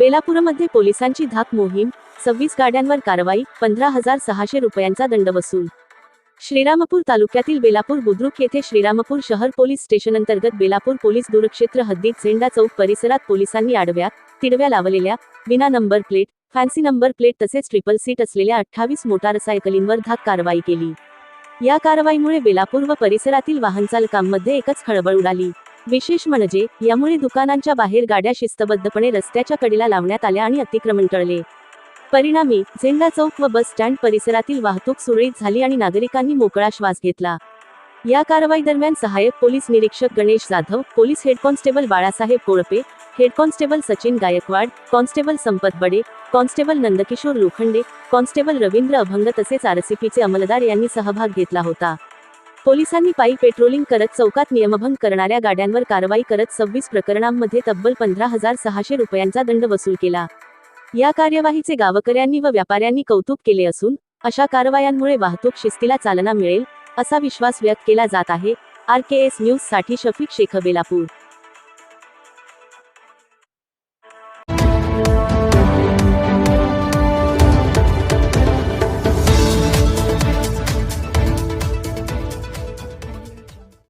बेलापूरमध्ये पोलिसांची धाक मोहीम सव्वीस गाड्यांवर कारवाई पंधरा हजार सहाशे रुपयांचा दंड वसूल. श्रीरामपूर तालुक्यातील बेलापूर बुद्रुक येथे श्रीरामपूर शहर पोलीस स्टेशन अंतर्गत बेलापूर पोलीस दूरक्षेत्र हद्दीत झेंडा चौक परिसरात पोलिसांनी आडव्या तिडव्या लावलेल्या विना number plate fancy number plate तसेच ट्रिपल सीट असलेल्या अठ्ठावीस मोटारसायकलींवर धाक कारवाई केली. या कारवाईमुळे बेलापूर व परिसरातील वाहनचालकांमध्ये एकच खळबळ उडाली. विशेष म्हणजे यामुळे दुकानांच्या बाहेर गाड्या शिस्तबद्धपणे रस्त्याच्या कडीला लावण्यात आल्या आणि अतिक्रमण टळले. परिणामी झेंडा चौक व बस स्टँड परिसरातील वाहतूक सुरळीत झाली आणि नागरिकांनी मोकळा श्वास घेतला. या कारवाई दरम्यान सहाय्यक पोलीस निरीक्षक Ganesh Jadhav police head constable Balasaheb Kolpe head constable Sachin Gaikwad constable Sampat Bade constable Nandkishor Lokhande constable Ravindra Abhang तसेच आरसीपीचे अंमलदार यांनी सहभाग घेतला होता. पोलिसांनी पायी पेट्रोलिंग करत चौकात नियमभंग करणाऱ्या गाड्यांवर कारवाई करत सव्वीस प्रकरणांमध्ये तब्बल पंधरा हजार सहाशे रुपयांचा दंड वसूल केला. या कार्यवाहीचे गावकऱ्यांनी व व्यापाऱ्यांनी कौतुक केले असून अशा कारवायांमुळे वाहतूक शिस्तीला चालना मिळेल असा विश्वास व्यक्त केला जात आहे. आर के एस न्यूजसाठी शफीक शेख बेलापूर.